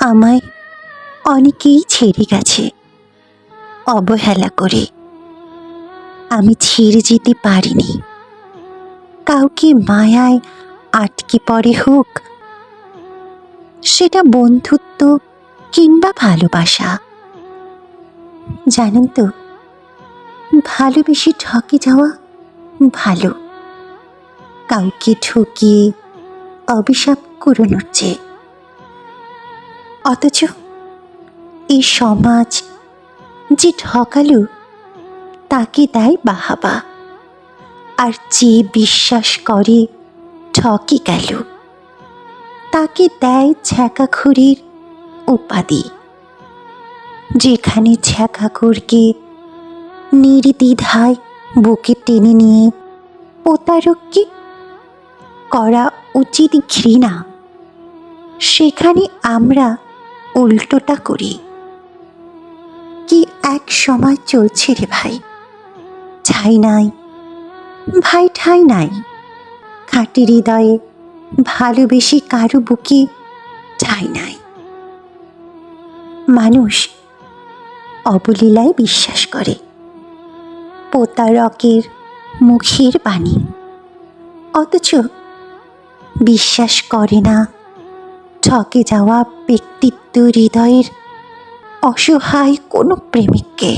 আমায় অনেকেই ছেড়ে গেছে। অবহেলা করে। আমি ছেড়ে যেতে পারিনি। কাউকে মায়ায় আটকে পড়ে হোক, সেটা বন্ধুত্ব কিংবা ভালোবাসা। জানেন তো, ভালোবেসে ঠকে যাওয়া ভালো। কাউকে ঠকিয়ে অভিশাপ কুড়োনোর চেয়ে। অথচ এই সমাজ যে ঠকালো, তাকে দেয় বাহাবা। আর যে বিশ্বাস করে ঠকে গেল, তাকে দেয় ছ্যাঁকাখুরির উপাধি। যেখানে ছ্যাঁকাখুরকে নির্দ্বিধায় বুকে টেনে নিয়ে প্রতারককে করা উচিত ঘৃণা, সেখানে আমরা উল্টোটা করি। কি এক সময় চলছে রে ভাই? ছাই নাই, ভাই ঠাই নাই। খাঁটি হৃদয়ে ভালোবেসে কারও বুকে ঠাই নাই। মানুষ অবলীলায় বিশ্বাস করে। প্রতারকের মুখের বাণী। অথচ বিশ্বাস করে না ঠকে যাওয়া ব্যক্তিত্ব হৃদয়ের অসহায় কোনো প্রেমিককে